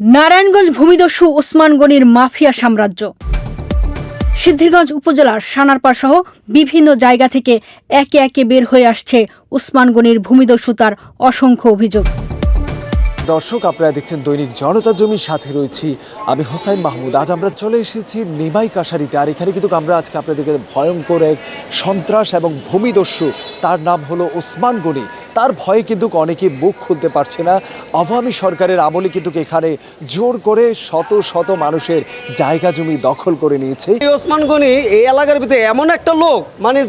নারায়ণগঞ্জ ভূমিদস্যু ওসমান গনির মাফিয়া সাম্রাজ্য। সিদ্ধিরগঞ্জ উপজেলার সানারপাড় সহ বিভিন্ন জায়গা থেকে একে একে বের হয়ে আসছে ওসমান গনির ভূমিদস্যুতার অসংখ্য অভিযোগ। দর্শক, আপনারা দেখছেন দৈনিক জনতা জমির সাথে রয়েছি আমি হোসাইন মাহমুদ। আজ আমরা চলে এসেছি নিমাই কাশারিতে আর এখানে কিন্তু আমরা আজকে আপনাদেরকে ভয়ঙ্কর এক সন্ত্রাস এবং ভূমিদস্যু, তার নাম হলো ওসমান গনি। তার ভয়ে কিন্তু অনেকে মুখ খুলতে পারছে না। আওয়ামী সরকারের আমলে কিন্তু এখানে জোর করে শত শত মানুষের জায়গা জমি দখল করে নিয়েছে। ওসমান গনি এই এলাকার ভিতরে এমন একটা লোক মানে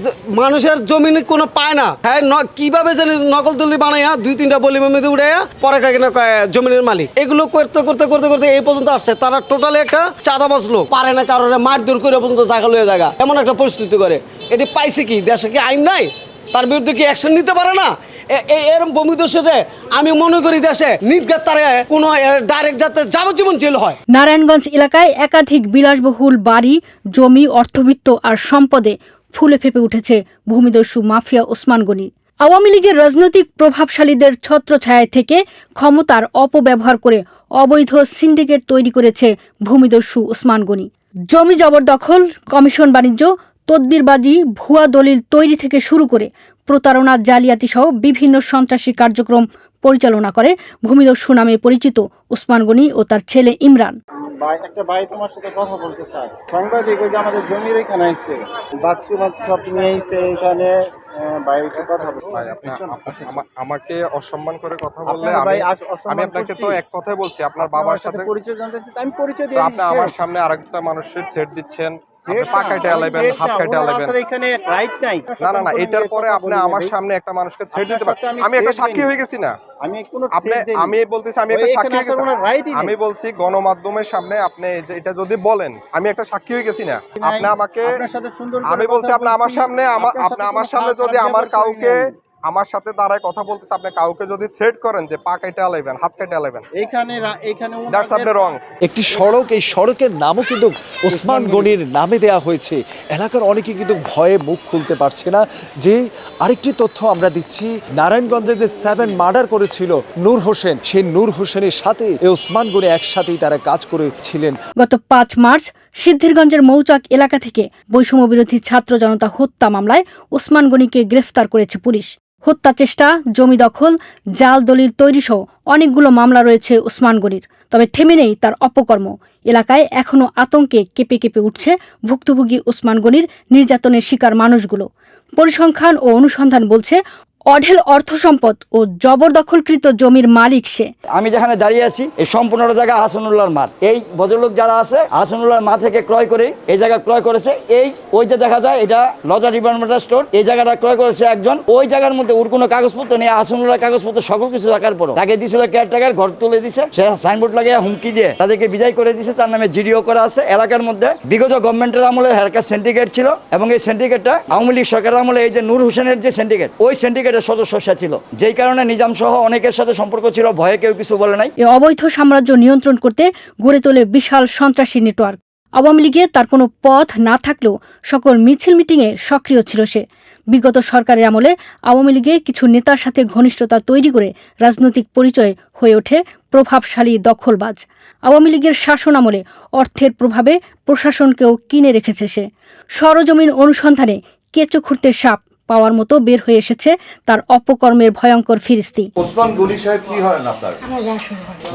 মানুষের জমি কোনো পায় না। হ্যাঁ কীভাবে জানি নকল তুলি বানাইয়া দুই তিনটা বলি মধ্যে উড়াইয়া পরে কাকে না জমিনের মালিক। এগুলো করতে করতে করতে করতে এই পর্যন্ত আসছে। তারা টোটালি একটা চাঁদাবাজ লোক। পারে না কারোর, মারধর করে পর্যন্ত জায়গা লয়ে জায়গা। এমন একটা পরিস্থিতি করে। এটি পাইছে কি? দেশে কি আইন নাই? তার বিরুদ্ধে কি অ্যাকশন নিতে পারে না? এরম ভূমিদস্যুতে আমি মনে করি দেশে নির্গাত তারে কোনো ডাইরেক্ট যাতে যাবজ্জীবন জেল হয়। নারায়ণগঞ্জ এলাকায় একাধিক বিলাসবহুল বাড়ি, জমি, অর্থবিত্ত আর সম্পদে ফুলে ফেপে উঠেছে ভূমিদস্যু মাফিয়া ওসমান গনি। আওয়ামী লীগের রাজনৈতিক প্রভাবশালীদের ছত্রছায়ায় থেকে ক্ষমতার অপব্যবহার করে অবৈধ সিন্ডিকেট তৈরি করেছে ভূমিদস্যু ওসমান গনি। জমি জবরদখল কমিশন বাণিজ্য, তদবিরবাজি, ভুয়া দলিল তৈরি থেকে শুরু করে প্রতারণা জালিয়াতি সহ বিভিন্ন সন্ত্রাসী কার্যক্রম পরিচালনা করে। ভূমিদস্যু নামে পরিচিত ওসমান গনি ও তার ছেলে ইমরান। ভাই একটা ভাই তোমার সাথে কথা বলতে চাই সাংবাদিক ওই যে আমাদের জমির এখানে আসছে বাচ্চু বাচ্চু সব নিয়ে এসছে এখানে একটা কথা বলতে ভাই, আপনি- আপনি আমা- আমাকে অসম্মান করে কথা বললে আমি ভাই আস- অসম্মান আমি আপনাকে তো এক কথাই বলছি আপনার বাবার সাথে পরিচয় জানতে আমি পরিচয় তো আপনি আমার সামনে আরেকটা মানুষের থ্রেট দিচ্ছেন। আমি বলছি গণমাধ্যমের সামনে আপনি এটা যদি বলেন আমি একটা সাক্ষী হয়ে গেছি না। আপনি আমাকে আমি বলছি আপনি আমার সামনে আপনি আমার সামনে যদি আমার কাউকে। আমার সাথে দাঁড়ায় কথা বলতেছে আপনি কাউকে যদি থ্রেট করেন যে পা কাটে আলাইবেন হাত কাটে আলাইবেন। এখানে এখানে দ্যাটস আপনি রং একটি সড়ক এই সড়কের নামও কিন্তু ওসমান গনির নামে দেয়া হয়েছে। এলাকার অনেকে কিন্তু ভয়ে মুখ খুলতে পারছে না। যে আরেকটি তথ্য আমরা দিচ্ছি নারায়ণগঞ্জে যে সেভেন মার্ডার করেছিল নূর হোসেন সেই নূর হোসেনের সাথে এই ওসমান গনি একসাথেই তারা কাজ করেছিলেন। গত পাঁচ মার্চ সিদ্ধিরগঞ্জের মৌচাক এলাকা থেকে বৈষম্য বিরোধী ছাত্র জনতা হত্যা মামলায় ওসমান গনিকে গ্রেফতার করেছে পুলিশ। হত্যা চেষ্টা, জমি দখল, জাল দলিল তৈরি সহ অনেকগুলো মামলা রয়েছে ওসমান গনির। তবে থেমে নেই তার অপকর্ম। এলাকায় এখনও আতঙ্কে কেঁপে কেঁপে উঠছে ভুক্তভোগী ওসমান গনির নির্যাতনের শিকার মানুষগুলো। পরিসংখ্যান ও অনুসন্ধান বলছে অঢেল অর্থ সম্পদ ও জবরদখলকৃত জমির মালিক সে। আমি যেখানে দাঁড়িয়ে আছি, এই সম্পূর্ণ জায়গা হাসানুল্লাহর মাঠ। এই ভদ্রলোক যারা আছে, হাসানুল্লাহর মা থেকে ক্রয় করে, এই জায়গা ক্রয় করেছে। এই, ওই যে দেখা যায়, এটা লজার ডিপার্টমেন্টাল স্টোর। এই জায়গাটা ক্রয় করেছে একজন। ওই জায়গার মধ্যে ওর কোনো কাগজপত্র নেই, হাসানুল্লাহর কাগজপত্র, সকল কিছু রাখার পর তাকে দিয়েছিল কেয়ারটেকার ঘর তুলে দিছে। সে সাইনবোর্ড লাগিয়ে হুমকি দিয়ে তাদেরকে বিদায় করে দিছে। তার নামে জিডিও করা আছে। এলাকার মধ্যে বিগত গভর্নমেন্টের আমলে হারকার সিন্ডিকেট ছিল এবং এই সিন্ডিকেটটা আওয়ামী লীগ সরকারের আমলে এই যে নূর হোসেনের যে সিন্ডিকেট ওই সিন্ডিকেটের সদস্য সে ছিল। যেই কারণে নিজাম সহ অনেকের সাথে সম্পর্ক ছিল, ভয়ে কেউ কিছু বলে নাই। অবৈধ সাম্রাজ্য নিয়ন্ত্রণ করতে গড়ে তোলে বিশাল সন্ত্রাসী নেটওয়ার্ক। আওয়ামী লীগে তার কোনো পথ না থাকলেও সকল মিছিল মিটিংয়ে সক্রিয় ছিল সে। বিগত সরকারের আমলে আওয়ামী লীগে কিছু নেতার সাথে ঘনিষ্ঠতা তৈরি করে রাজনৈতিক পরিচয় হয়ে ওঠে প্রভাবশালী দখলবাজ। আওয়ামী লীগের শাসন আমলে অর্থের প্রভাবে প্রশাসনকেও কিনে রেখেছে সে। সরজমিন অনুসন্ধানে কেঁচো খুঁড়তে সাপ পাওয়ার মতো বের হয়ে এসেছে তার অপকর্মের ভয়ঙ্কর ফিরিস্তি। ওসমান গনি সাহেব কি আপনার?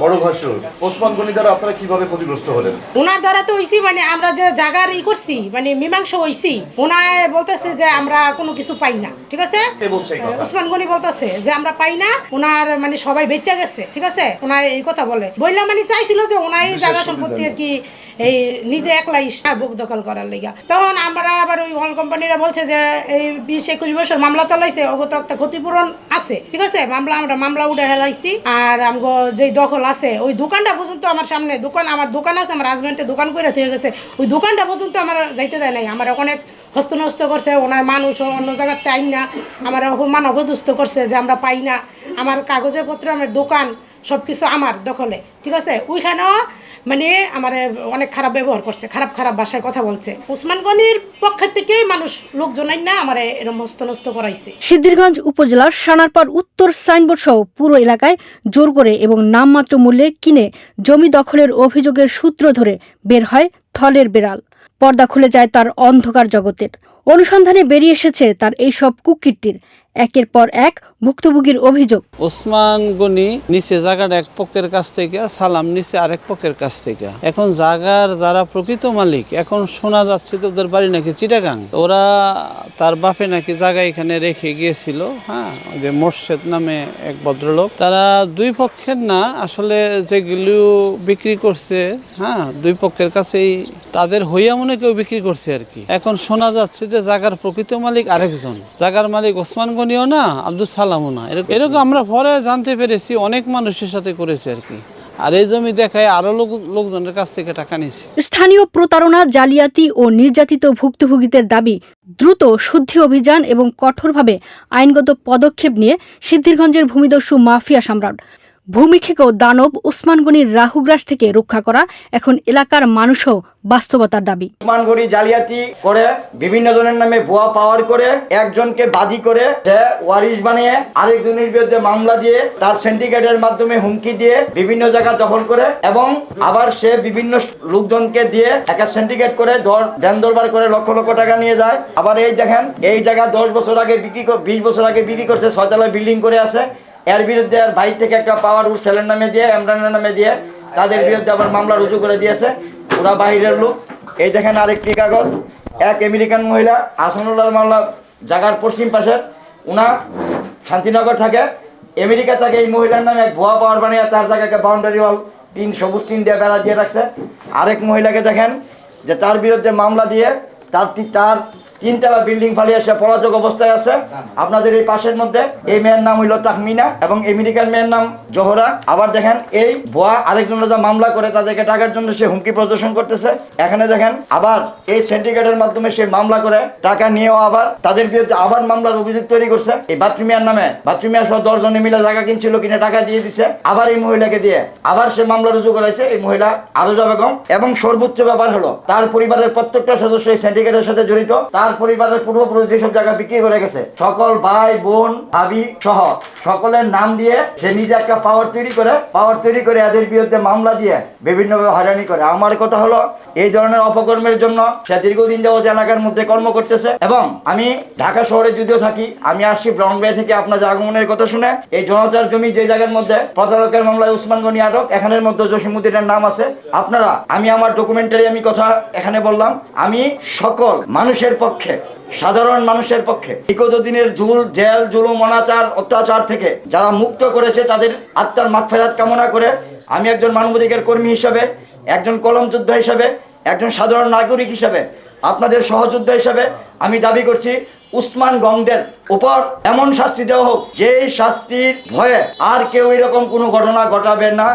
বড় ভাসুর ওসমান গনি দ্বারা আপনারা কীভাবে ক্ষতিগ্রস্ত হলেন? ওনার দ্বারা তো হইছি মানে আমরা যে জায়গার ই করছি মানে মীমাংস হইছি ওনায় বলতেছে যে আমরা কোনো কিছু পাই না ঠিক আছে? উসমান গনি বলতেছে যে আমরা পাই না ওনার মানে সবাই বেঁচে গেছে ঠিক আছে? ওনায় এই কথা বলে। বললাম মানে চাইছিল যে ওনাই জায়গা সম্পত্তি আর কি এই নিজে একলাই বুক দখল করার লেগা। তখন আমরা আবার ওই অল কোম্পানিরা বলছে যে এই বিশ একুশ বছর মামলা চালাইছে অগত একটা ক্ষতিপূরণ আছে। ঠিক আছে? মামলা, আমরা মামলা উঠে হেলাইছি আর আমগো যেই দখল আছে, ওই দোকানটা পর্যন্ত আমার সামনে দোকান, আমার দোকান আছে, আমার হাজব্যান্ডের দোকান করে থেকে গেছে। ওই দোকানটা পর্যন্ত আমার যাইতে দেয় নাই। আমার অনেক হস্তনস্ত করছে, ওনার মানুষ অন্য জায়গার তাই না। আমার অপমান অপদস্থ করছে যে আমরা পাই না। আমার কাগজে পত্র আমার দোকান সব কিছু আমার দখলে, ঠিক আছে? ওইখানেও মানে আমার অনেক খারাপ ব্যবহার করছে, খারাপ খারাপ ভাষায় কথা বলছে। উসমান গনির পক্ষের থেকেই মানুষ লোকজন না আমার এরম হস্ত নষ্ট করাইছে। সিদ্ধিরগঞ্জ উপজেলার সানারপাড় উত্তর সাইনবোর্ড সহ পুরো এলাকায় জোর করে এবং নামমাত্র মূল্যে কিনে জমি দখলের অভিযোগের সূত্র ধরে বের হয় থলের বেড়াল। পর্দা খুলে যায় তার অন্ধকার জগতের। অনুসন্ধানে বেরিয়ে এসেছে তার এইসব কুকীর্তির। একের পর এক ভুক্তভোগীর অভিযোগ। ওসমান গনি নিচে জায়গার এক পক্ষের কাছ থেকে, সালাম নিচে আরেক পক্ষের কাছ থেকে। এখন জাগার যারা প্রকৃত মালিক, এখন শোনা যাচ্ছে তো ওদের বাড়ি নাকি চিটাগাং। ওরা তার বাপে নাকি জায়গা এখানে রেখে গিয়েছিল হ্যাঁ যে মোর্শেদ নামে এক ভদ্রলোক। তারা দুই পক্ষের না, আসলে যেগুলো বিক্রি করছে হ্যাঁ দুই পক্ষের কাছেই তাদের হইয়া মনে কেউ বিক্রি করছে আর কি। এখন শোনা যাচ্ছে যে জাগার প্রকৃত মালিক আরেকজন। জাগার মালিক ওসমান গনিও না, আব্দুল সালামও না। এরকম আমরা পরে জানতে পেরেছি, অনেক মানুষের সাথে করেছে আর কি। আর এই জমি দেখায় আরও লোক লোকজনের কাছ থেকে টাকা নিছে। স্থানীয় প্রতারণা, জালিয়াতি ও নির্যাতিত ভুক্তভোগীদের দাবি, দ্রুত শুদ্ধি অভিযান এবং কঠোরভাবে আইনগত পদক্ষেপ নিয়ে সিদ্ধিরগঞ্জের ভূমিদস্যু মাফিয়া সম্রাট ভূমিক্ষেক দানব উসমানগনির রাহুগ্রাস থেকে রক্ষা করা এখন এলাকার মানুষও বাস্তবতার দাবি। উসমান জালিয়াতি করে বিভিন্ন জনের নামে ভুয়া পাওয়ার করে একজনকে বাদী করে সে ওয়ারিশ বানিয়ে আরেকজনের বিরুদ্ধে মামলা দিয়ে তার সিন্ডিকেটের মাধ্যমে হুমকি দিয়ে বিভিন্ন জায়গা দখল করে এবং আবার সে বিভিন্ন লোকজনকে দিয়ে একটা সিন্ডিকেট করে ধর দেন দরবার করে লক্ষ লক্ষ টাকা নিয়ে যায়। আবার এই দেখেন, এই জায়গা দশ বছর আগে বিক্রি কর- বিশ বছর আগে বিক্রি করছে ছয়তলা বিল্ডিং করে আছে। এর বিরুদ্ধে আর বাইর থেকে একটা পাওয়ার উড সেলের নামে দিয়ে এমরানের নামে দিয়ে। তাদের বিরুদ্ধে আবার মামলা রুজু করে দিয়েছে। ওরা বাহিরের লোক। এই দেখেন আরেকটি কাগজ। এক আমেরিকান মহিলা আসনুল্লাহ মামলা, জাগার পশ্চিম পাশের। উনা শান্তিনগর থাকে। আমেরিকা থেকে এই মহিলার নামে এক ভুয়া পাওয়ার বানিয়ে তার জায়গাকে বাউন্ডারি ওয়াল টিন, সবুজ টিন দিয়ে বেড়া দিয়ে রাখছে। আরেক মহিলাকে দেখেন যে তার বিরুদ্ধে মামলা দিয়ে তার তার তিনতলা বিল্ডিং ফালিয়ে সে পরাজক অবস্থায় আছে। আপনাদের এই পাশের মধ্যে এই মেয়ের নাম হইল তাহমিনা এবং আমেরিকার মেয়ের নাম জোহরা। আবার দেখেন এই ভুয়া আরেকজন যা মামলা করে তাদেরকে টাকার জন্য সে হুমকি প্রদর্শন করতেছে। এখানে দেখেন আবার এই সিন্ডিকেটের মাধ্যমে সে মামলা করে, টাকা নিয়েও আবার তাদের বিরুদ্ধে আবার মামলার অভিযোগ তৈরি করছে। এই বাথরুমিয়ার নামে, বাথরুমিয়ার সহ দশজনে মিলে জায়গা কিনছিল, কিনে টাকা দিয়ে দিছে। আবার এই মহিলাকে দিয়ে আবার সে মামলা রুজু করাইছে এই মহিলা আরোজা বেগম। এবং সর্বোচ্চ ব্যাপার হলো, তার পরিবারের প্রত্যেকটা সদস্য এই সিন্ডিকেটের সাথে জড়িত। তার পরিবারের পূর্বপুরুষ যেসব জায়গা বিক্রি করে গেছে, সকল ভাই, বোন, ভাবি সহ সকলের নাম দিয়ে সে নিজে একটা পাওয়ার তৈরি করে পাওয়ার তৈরি করে এদের বিরুদ্ধে মামলা দিয়ে বিভিন্নভাবে হয়রানি করে। আমার কথা হলো, এই ধরনের অপকর্মের জন্য সে দীর্ঘদিন যাবত এলাকার মধ্যে কর্ম করতেছে এবং আমি ঢাকা শহরে যদিও থাকি, আমি আসছি ব্রাউনবাই থেকে আপনাদের আগমনের কথা শুনে। এই জনতার জমি যে জায়গার মধ্যে প্রতারকের মামলায় উসমান গনি আটক, এখানের মধ্যে জসিমুদ্দিনের নাম আছে। আপনারা, আমি আমার ডকুমেন্টারি আমি কথা এখানে বললাম, আমি সকল মানুষের পক্ষে সাধারণ মানুষের পক্ষে। বিগত দিনের জুল, জেল, জুলুম, অনাচার, অত্যাচার থেকে যারা মুক্ত করেছে তাদের আত্মার মাগফেরাত কামনা করে আমি একজন মানবাধিকার কর্মী হিসাবে, একজন কলম যোদ্ধা হিসাবে, একজন সাধারণ নাগরিক হিসাবে, আপনাদের সহযোদ্ধা হিসাবে আমি দাবি করছি, উসমান গংদের উপর এমন শাস্তি দেওয়া হোক, যেই শাস্তির ভয়ে আর কেউ এরকম কোনো ঘটনা ঘটাবে না।